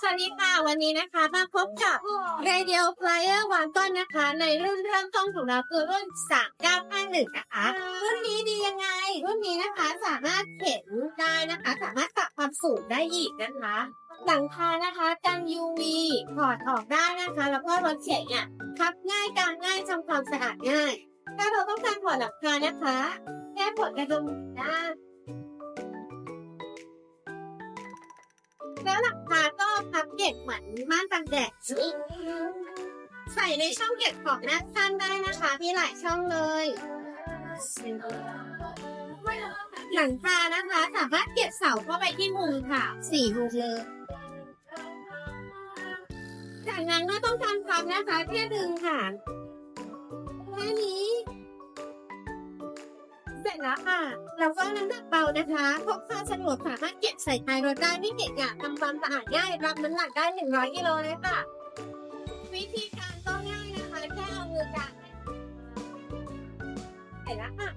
สวัสดีค่ะวันนี้นะคะมาพบกับ Radio Player วางต้นนะคะ ในรุ่นเริ่มต้นของเราคือรุ่น 3951 นะคะ รุ่นนี้ดียังไง รุ่นนี้นะคะสามารถเข็นได้นะคะ สามารถปรับความสูงได้อีกนะคะ หลังคานะคะกัน UV ถอดออกได้นะคะ แล้วก็รถเข็นเนี่ยพับง่ายกางง่ายทำความสะอาดง่าย ถ้าเราต้องการถอดหลังคานะคะแค่ปลดกระดุมด้แล้วหลังคา บเก็บเหมือนม่านตากแดดใส่ในช่องเก็บของด้านข้างได้นะคะ มีหลายช่องเลย หลังคานะคะ สามารถเก็บเสาเข้าไปที่มุมค่ะสี่มุมเลยจากนั้นก็ต้องทำความนะคะแค่ดึงค่ะ ร็จแล้วค่ะแล้วก็น้ำหนักเบานะคะพกพาสะดวกสามารถเก็บใส่ท้ายรถได้ไม่เกะกะทำความสะอาดง่ายรับน้ำหนักได้ 100กิโลเลยค่ะ วิธีการก็ง่ายนะคะ แค่เอามือกางเสร็จแล้วค่ะ